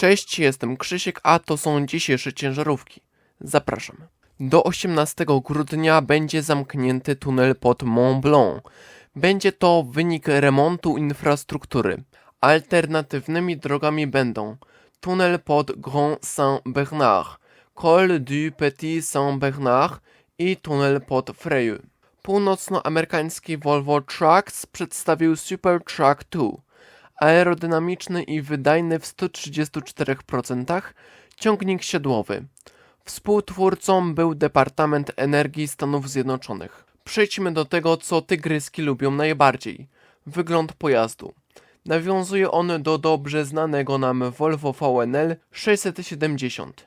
Cześć, jestem Krzysiek, a to są dzisiejsze ciężarówki. Zapraszam. Do 18 grudnia będzie zamknięty tunel pod Mont Blanc. Będzie to wynik remontu infrastruktury. Alternatywnymi drogami będą tunel pod Grand Saint-Bernard, Col du Petit Saint-Bernard i tunel pod Freyeux. Północnoamerykański Volvo Trucks przedstawił Super Truck 2. Aerodynamiczny i wydajny w 134%, ciągnik siodłowy. Współtwórcą był Departament Energii Stanów Zjednoczonych. Przejdźmy do tego, co tygryski lubią najbardziej. Wygląd pojazdu. Nawiązuje on do dobrze znanego nam Volvo VNL 670.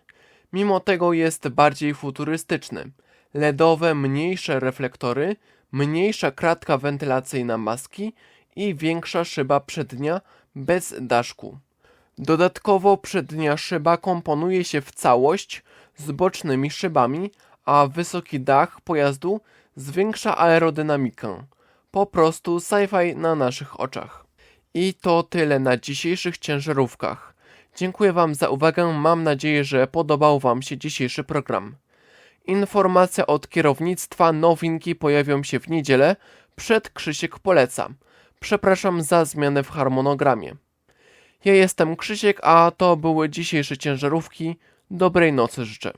Mimo tego jest bardziej futurystyczny. LEDowe, mniejsze reflektory, mniejsza kratka wentylacyjna maski i większa szyba przednia bez daszku. Dodatkowo przednia szyba komponuje się w całość z bocznymi szybami, a wysoki dach pojazdu zwiększa aerodynamikę. Po prostu sci-fi na naszych oczach. I to tyle na dzisiejszych ciężarówkach. Dziękuję Wam za uwagę. Mam nadzieję, że podobał Wam się dzisiejszy program. Informacja od kierownictwa, nowinki pojawią się w niedzielę. Przed Krzysiek poleca. Przepraszam za zmianę w harmonogramie. Ja jestem Krzysiek, a to były dzisiejsze ciężarówki. Dobrej nocy życzę.